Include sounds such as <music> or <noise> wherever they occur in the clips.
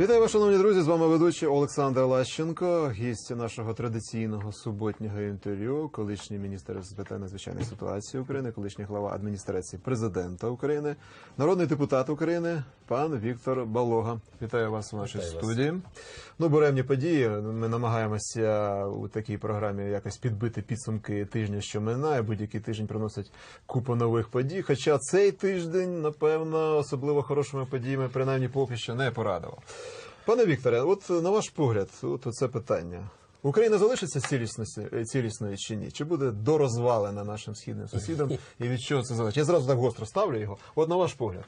Вітаю вас, шановні друзі. З вами ведучий Олександр Лащенко, гість нашого традиційного суботнього інтерв'ю, колишній міністр з питань надзвичайної ситуації України, колишній глава адміністрації президента України, народний депутат України, пан Віктор Балога. Вітаю вас у нашій Вітаю вас. студії. Ну, буремні події. Ми намагаємося у такій програмі якось підбити підсумки тижня, що минає. Будь-який тиждень приносить купу нових подій. Хоча цей тиждень, напевно, особливо хорошими подіями, принаймні поки що не порадував. Пане Вікторе, от на ваш погляд, от це питання. Україна залишиться цілісною, цілісною чи ні? Чи буде дорозвалена нашим східним сусідам? <laughs> І від чого це залежить? Я зразу так гостро ставлю його. От на ваш погляд.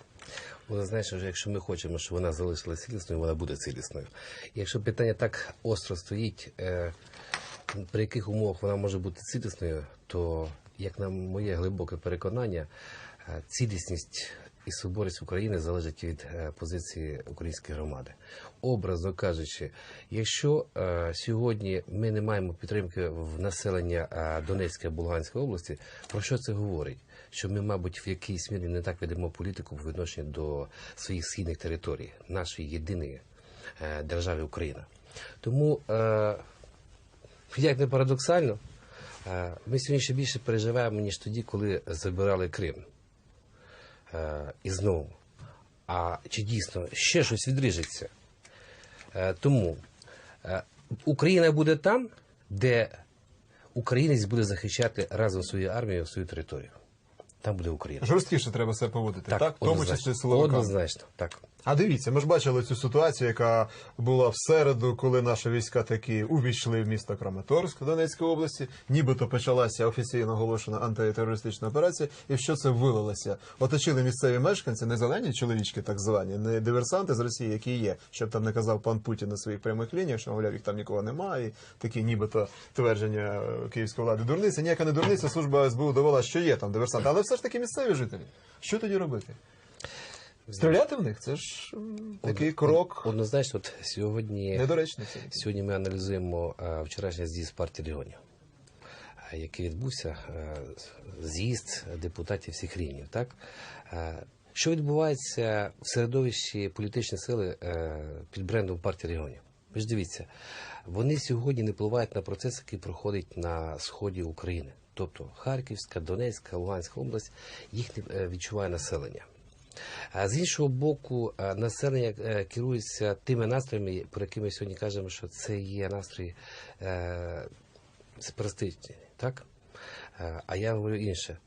Вона знаєш, вже якщо ми хочемо, щоб вона залишилася цілісною, вона буде цілісною. Якщо питання так остро стоїть, е, при яких умовах вона може бути цілісною, то як на моє глибоке переконання, е, цілісність і соборність України залежить від е, позиції української громади. Образно кажучи, якщо е, сьогодні ми не маємо підтримки в населення е, Донецької або Луганської області, про що це говорить? Що ми, мабуть, в якійсь мірі не так ведемо політику в відношенні до своїх східних територій, нашої єдиної держави Україна. Тому, як не парадоксально, ми сьогодні ще більше переживаємо, ніж тоді, коли забирали Крим. Е, і знову. А чи дійсно ще щось відріжеться? Е, тому е, Україна буде там, де українець буде захищати разом свою армію, свою територію. Там буде Україна. Жорсткіше треба себе поводити, так? В тому числі силовиками. Однозначно, так. А дивіться, ми ж бачили цю ситуацію, яка була в середу, коли наші війська таки увійшли в місто Краматорськ Донецької області. Нібито почалася офіційно оголошена антитерористична операція. І що це вилилося? Оточили місцеві мешканці, не зелені чоловічки, так звані, не диверсанти з Росії, які є, щоб там не казав пан Путін на своїх прямих лініях, що мовляв, їх там нікого немає. І такі нібито твердження київської влади. Дурниця, ніяка не дурниця, служба СБУ довела, що є там диверсанти, але все ж таки місцеві жителі. Що тоді робити? Стріляти в них це ж такий крок Однозначно, от <laughs> сьогодні, недоречний. Це. сьогодні ми аналізуємо е, вчорашній з'їзд партії регіонів, е, який відбувся, е, з'їзд депутатів всіх рівнів. Так? Що відбувається в середовищі політичної сили під брендом партії регіонів? Ви ж дивіться, вони сьогодні не впливають на процес, який проходить на сході України. Тобто Харківська, Донецька, Луганська область, їх не відчуває населення. З іншого боку, е, населення е, керується тими настроями, про які ми сьогодні кажемо, що це є настрої е, сепаратистичні, так? А я говорю інше.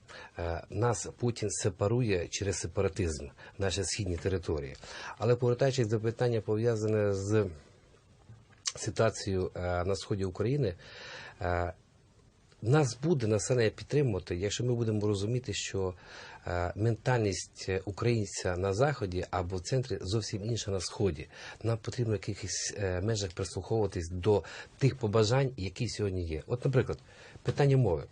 Нас Путін сепарує через сепаратизм наші східні території. Але повертаючись до питання, пов'язане з ситуацією на сході України, нас буде населення підтримувати, якщо ми будемо розуміти, що ментальність е, українця на заході або в центрі зовсім інша на сході. Нам потрібно в якихось е, межах прислуховуватись до тих побажань, які сьогодні є. От, наприклад, питання мови.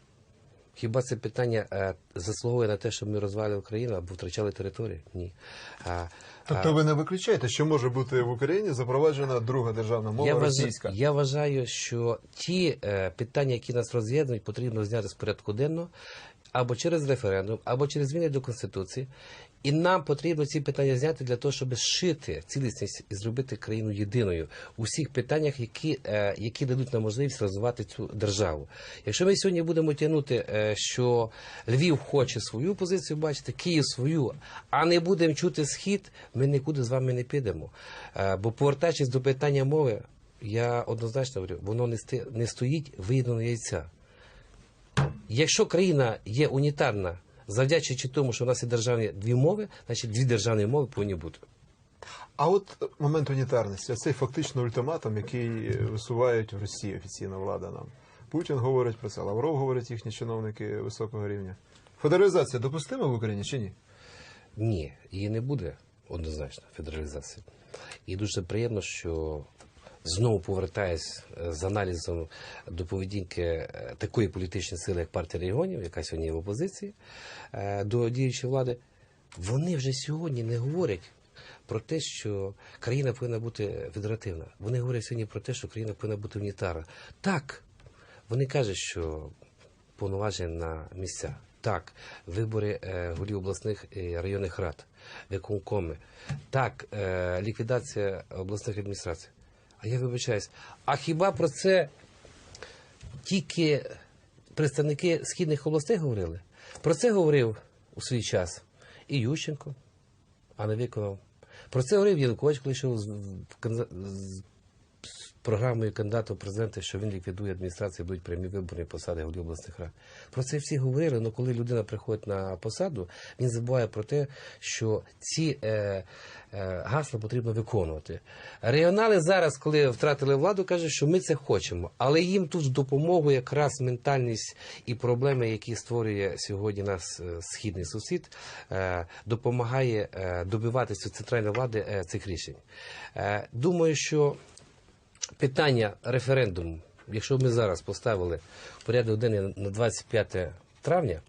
Хіба це питання е, заслуговує на те, щоб ми розвалили Україну або втрачали територію? Ні. Тобто ви не виключаєте, що може бути в Україні запроваджена друга державна мова я, вважаю, я вважаю, що ті е, питання, які нас роз'єднують, потрібно зняти з порядку денного або через референдум, або через зміни до конституції. І нам потрібно ці питання зняти для того, щоб зшити цілісність і зробити країну єдиною у всіх питаннях, які, е, які дадуть нам можливість розвивати цю державу. Якщо ми сьогодні будемо тягнути, е, що Львів хоче свою позицію бачити, Київ свою, а не будемо чути схід, ми нікуди з вами не підемо. Е, бо повертаючись до питання мови, я однозначно говорю, воно не, стоїть виєднаного яйця. Якщо країна є унітарна, завдячуючи тому, що у нас є державні дві мови, значить дві державні мови повинні бути. А от момент унітарності, цей фактично ультиматум, який висувають в Росії офіційна влада нам. Путін говорить про це, Лавров говорить їхні чиновники високого рівня. Федералізація допустима в Україні чи ні? Ні, її не буде однозначно федералізації. І дуже приємно, що знову повертаюсь е, з аналізом до поведінки е, такої політичної сили, як партія регіонів, яка сьогодні є в опозиції е, до діючої влади. Вони вже сьогодні не говорять про те, що країна повинна бути федеративна. Вони говорять сьогодні про те, що країна повинна бути унітарна. Так, вони кажуть, що повноваження на місця. Так, вибори голів обласних і районних рад, виконкоми. Так, ліквідація обласних адміністрацій. А я вибачаюсь. А хіба про це тільки представники східних областей говорили? Про це говорив у свій час і Ющенко, а не виконав. Про це говорив Янукович, коли йшов в програмою кандидата в президенти, що він ліквідує адміністрацію, будуть прямі вибори посади голів обласних рад. Про це всі говорили, але коли людина приходить на посаду, він забуває про те, що ці е, е, гасла потрібно виконувати. Регіонали зараз, коли втратили владу, кажуть, що ми це хочемо, але їм тут в допомогу якраз ментальність і проблеми, які створює сьогодні нас е, східний сусід, е, допомагає е, добиватися центральної влади е, цих рішень. Е, думаю, що питання референдуму, якщо б ми зараз поставили порядок денний на 25 травня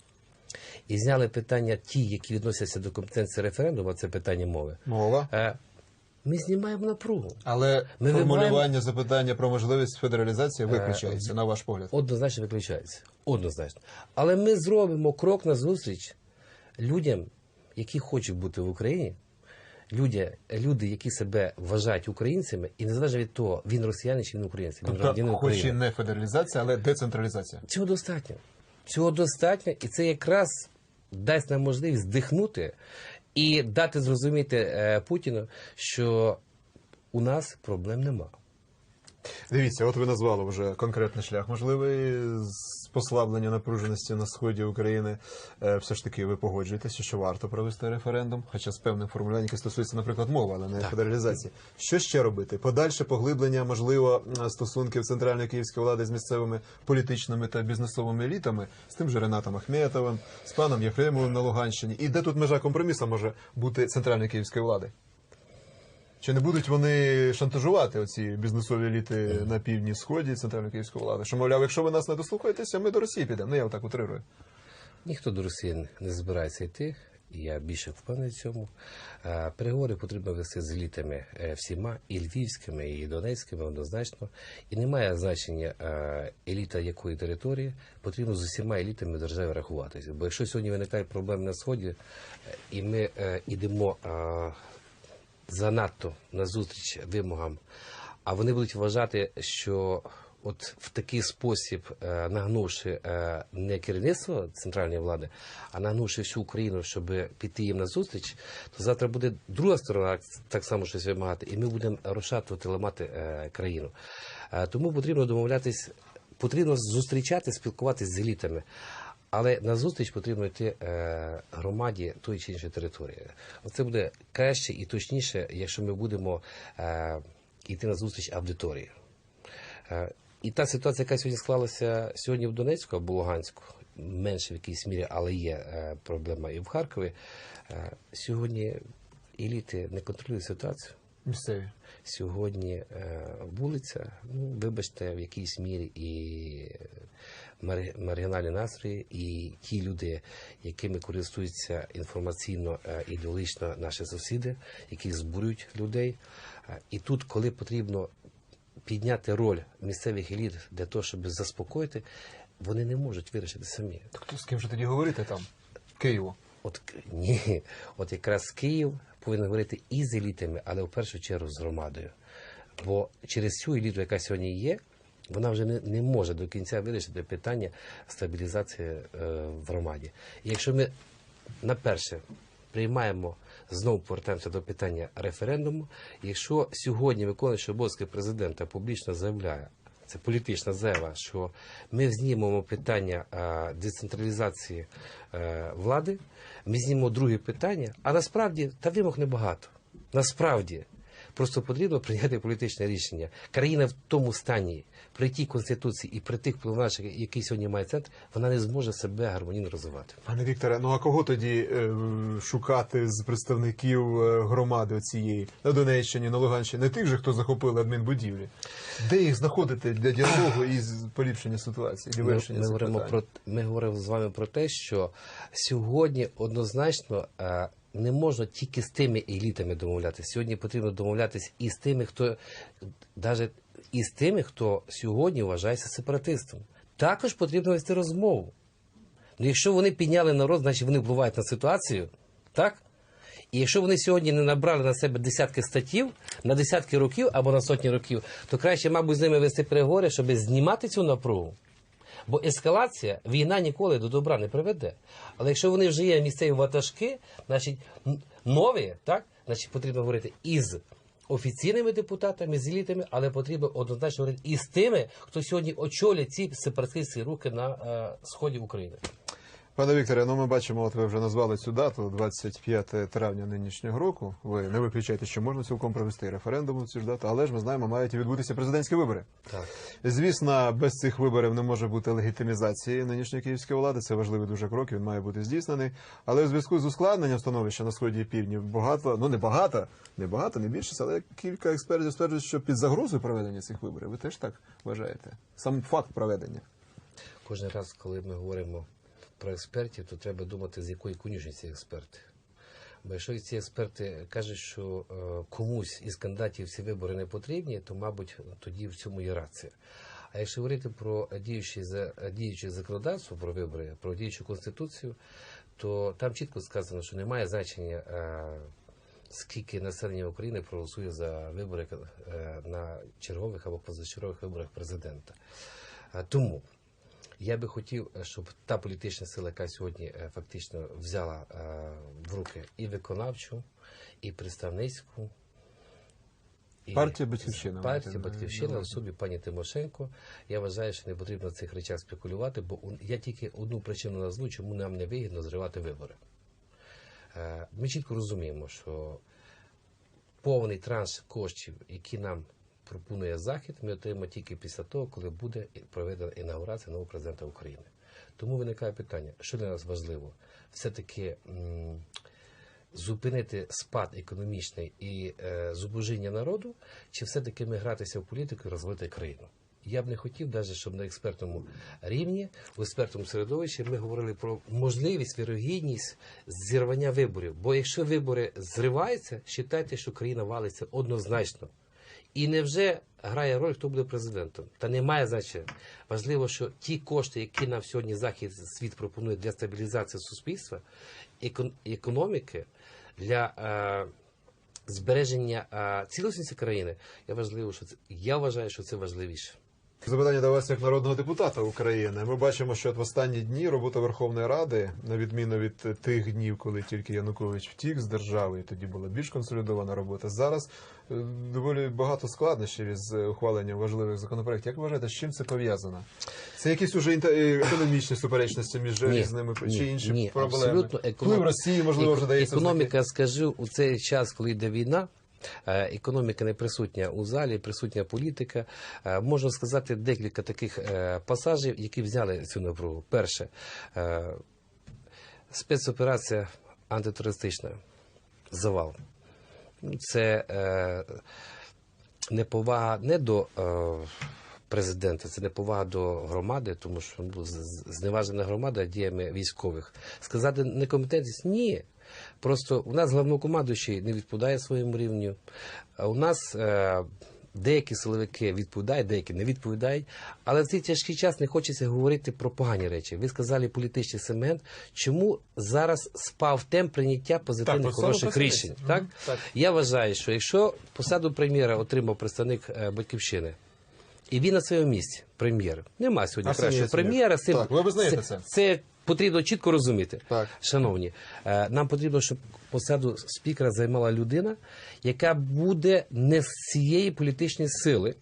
і зняли питання ті, які відносяться до компетенції референдуму, а це питання мови, Мова. е, ми знімаємо напругу. Але Ми формулювання вибираємо- запитання про можливість федералізації виключається, на ваш погляд. Однозначно виключається. Однозначно. Але ми зробимо крок назустріч людям, які хочуть бути в Україні. Люди, люди, які себе вважають українцями, і незалежно від того, він росіянин чи він українець. Він Тобто, хоч і не федералізація, але децентралізація. Цього достатньо. Цього достатньо, і це якраз дасть нам можливість здихнути і дати зрозуміти е, Путіну, що у нас проблем нема. Дивіться, от ви назвали вже конкретний шлях можливий з послаблення напруженості на сході України. Е, Все ж таки, ви погоджуєтеся, що варто провести референдум, хоча з певним формулюванням, яке стосується, наприклад, мови, але не федералізації. Що ще робити? Подальше поглиблення, можливо, м, стосунків центральної київської влади з місцевими політичними та бізнесовими елітами, з тим же Ренатом Ахметовим, з паном Єфремовим на Луганщині. І де тут межа компромісу може бути центральної київської влади? Чи не будуть вони шантажувати оці бізнесові еліти на півдні сході центральної київської влади? Що мовляв, якщо ви нас не дослухаєтеся, ми до Росії підемо. Ну я отак утрирую. Ніхто до Росії не збирається йти. Я більше впевнений в цьому. Е, Переговори потрібно вести з елітами е, всіма, і львівськими, і донецькими однозначно. І немає значення е, еліта якої території, потрібно з усіма елітами держави рахуватися. Бо якщо сьогодні виникають проблеми на сході, і ми йдемо занадто назустріч вимогам, а вони будуть вважати, що от в такий спосіб, е, нагнувши е, не керівництво центральної влади, а нагнувши всю Україну, щоб піти їм назустріч, то завтра буде друга сторона так само щось вимагати, і ми будемо розшатувати, ламати е, країну. Тому потрібно домовлятись, потрібно зустрічати, спілкуватися з елітами. Але на зустріч потрібно йти е, громаді тої чи іншої території. Оце буде краще і точніше, якщо ми будемо е, йти на зустріч аудиторії. Е, і та ситуація, яка сьогодні склалася сьогодні в Донецьку або Луганську, менше в якійсь мірі, але є проблема і в Харкові. Сьогодні еліти не контролюють ситуацію. Місцеві. Сьогодні вулиця, ну, вибачте, в якійсь мірі і маргінальні настрої, і ті люди, якими користуються інформаційно е, ідеологічно наші сусіди, які збурюють людей. Е, І тут, коли потрібно підняти роль місцевих еліт для того, щоб заспокоїти, вони не можуть вирішити самі. Так то з ким же тоді говорити там? Києву. От ні, от якраз Київ повинен говорити і з елітами, але в першу чергу з громадою. Бо через цю еліту, яка сьогодні є, вона вже не, не може до кінця вирішити питання стабілізації е, в громаді. І якщо ми на перше приймаємо знову повертаємося до питання референдуму, якщо сьогодні виконуючий обов'язки президента публічно заявляє. Це політична заява, що ми знімемо питання е, децентралізації е, влади, ми знімемо друге питання, а насправді та вимог небагато. Насправді просто потрібно прийняти політичне рішення. Країна в тому стані, при тій конституції і при тих повноваженнях, які сьогодні має центр, вона не зможе себе гармонійно розвивати. Пане Вікторе, ну а кого тоді е, шукати з представників е, громади цієї на Донеччині, на Луганщині, не тих же, хто захопили адмінбудівлі? Де їх знаходити для діалогу і поліпшення ситуації, для Ми, ми говоримо про ми говоримо з вами про те, що сьогодні однозначно е, не можна тільки з тими елітами домовлятися. Сьогодні потрібно домовлятися і з тими, хто навіть і з тими, хто сьогодні вважається сепаратистом. Також потрібно вести розмову. Ну, якщо вони підняли народ, значить вони впливають на ситуацію, так? І якщо вони сьогодні не набрали на себе десятки статтів на десятки років або на сотні років, то краще, мабуть, з ними вести переговори, щоб знімати цю напругу. Бо ескалація, війна ніколи до добра не приведе. Але якщо вони вже є місцеві ватажки, значить нові, так, значить потрібно говорити із офіційними депутатами, з елітами, але потрібно однозначно говорити і з тими, хто сьогодні очолює ці сепаратистські руки на е, сході України. Пане Вікторе, ну ми бачимо, от ви вже назвали цю дату, 25 травня нинішнього року. Ви не виключаєте, що можна цілком провести референдум у цю ж дату, але ж ми знаємо, мають відбутися президентські вибори. Так. Звісно, без цих виборів не може бути легітимізації нинішньої київської влади. Це важливий дуже крок. Він має бути здійснений. Але у зв'язку з ускладненням становища на сході і півдні багато, ну не багато, не багато, не більше, але кілька експертів стверджують, що під загрозою проведення цих виборів. Ви теж так вважаєте? Сам факт проведення. Кожен раз, коли ми говоримо про експертів, то треба думати, з якої конюшні ці експерти. Бо якщо ці експерти кажуть, що е, комусь із кандидатів ці вибори не потрібні, то, мабуть, тоді в цьому є рація. А якщо говорити про діючі, діюче законодавство про вибори, про діючу конституцію, то там чітко сказано, що немає значення, е, скільки населення України проголосує за вибори е, на чергових або позачергових виборах президента. Тому я би хотів, е, щоб та політична сила, яка сьогодні е, фактично взяла е, в руки і виконавчу, і представницьку. і Партія «Батьківщина», Партія Батьківщина в увазі. особі пані Тимошенко. Я вважаю, що не потрібно в цих речах спекулювати, бо я тільки одну причину назву, чому нам не вигідно зривати вибори. Ми чітко розуміємо, що повний транш коштів, які нам пропонує Захід, ми отримаємо тільки після того, коли буде проведена інаугурація нового президента України. Тому виникає питання, що для нас важливо? Все-таки зупинити спад економічний і е, зубожіння народу, чи все-таки ми гратися в політику і розвити країну? Я б не хотів, навіть, щоб на експертному рівні, в експертному середовищі ми говорили про можливість, вірогідність зірвання виборів. Бо якщо вибори зриваються, вважайте, що країна валиться однозначно. І невже грає роль, хто буде президентом? Та немає значення. Важливо, що ті кошти, які нам сьогодні захід світ пропонує для стабілізації суспільства, економіки, для е, збереження е, цілісності країни, я важливо, що це я вважаю, що це важливіше. Запитання до вас як народного депутата України. Ми бачимо, що в останні дні робота Верховної Ради, на відміну від тих днів, коли тільки Янукович втік з держави, і тоді була більш консолідована робота. Зараз е, доволі багато складнощів із е, ухваленням важливих законопроєктів. Як ви вважаєте, з чим це пов'язано? Це якісь уже е, економічні суперечності між Ні, різними ні, чи інші ні, проблеми? абсолютно економ- Росії, можливо, вже дається. Економіка, скажу, у цей час, коли йде війна. Е, Економіка не присутня у залі, присутня політика. Е, Можна сказати декілька таких е, пасажів, які взяли цю напругу. Перше, спецоперація антитерористична. Завал. Це неповага не до президента, це неповага до громади, тому що ну, зневажена громада діями військових. Сказати некомпетентність ні. Просто у нас головнокомандуючий не відповідає своєму рівню. А у нас е, деякі силовики відповідають, деякі не відповідають. Але в цей тяжкий час не хочеться говорити про погані речі. Ви сказали політичний сегмент. Чому зараз спав темп прийняття позитивних саме хороших рішень? Так? так. Я вважаю, що якщо посаду прем'єра отримав представник е, батьківщини, і він на своєму місці, прем'єр, нема сьогодні кращого прем'єра. Так, ви визнаєте це? Це потрібно чітко розуміти. Так. Шановні, е, нам потрібно, щоб посаду спікера займала людина, яка буде не з цієї політичної сили,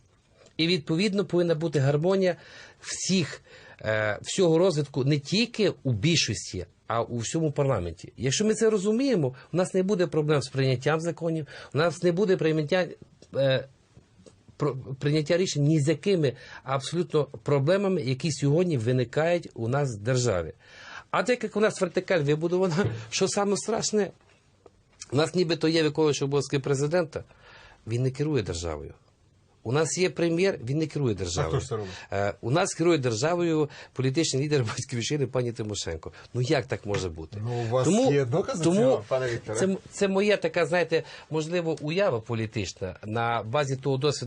і відповідно повинна бути гармонія всіх е, всього розвитку не тільки у більшості. А у всьому парламенті. Якщо ми це розуміємо, у нас не буде проблем з прийняттям законів, у нас не буде прийняття е, прийняття рішень ні з якими абсолютно проблемами, які сьогодні виникають у нас в державі. А так як у нас вертикаль вибудована, <laughs> що саме страшне, у нас нібито є виконуючий обов'язки президента, він не керує державою. У нас є прем'єр, він не керує державою. Е, у нас керує державою політичний лідер батьківщини пані Тимошенко. Ну як так може бути? Ну, у вас є докази тому цього, пане Вікторе? Це, це моя така, знаєте, можливо, уява політична на базі того досвіду.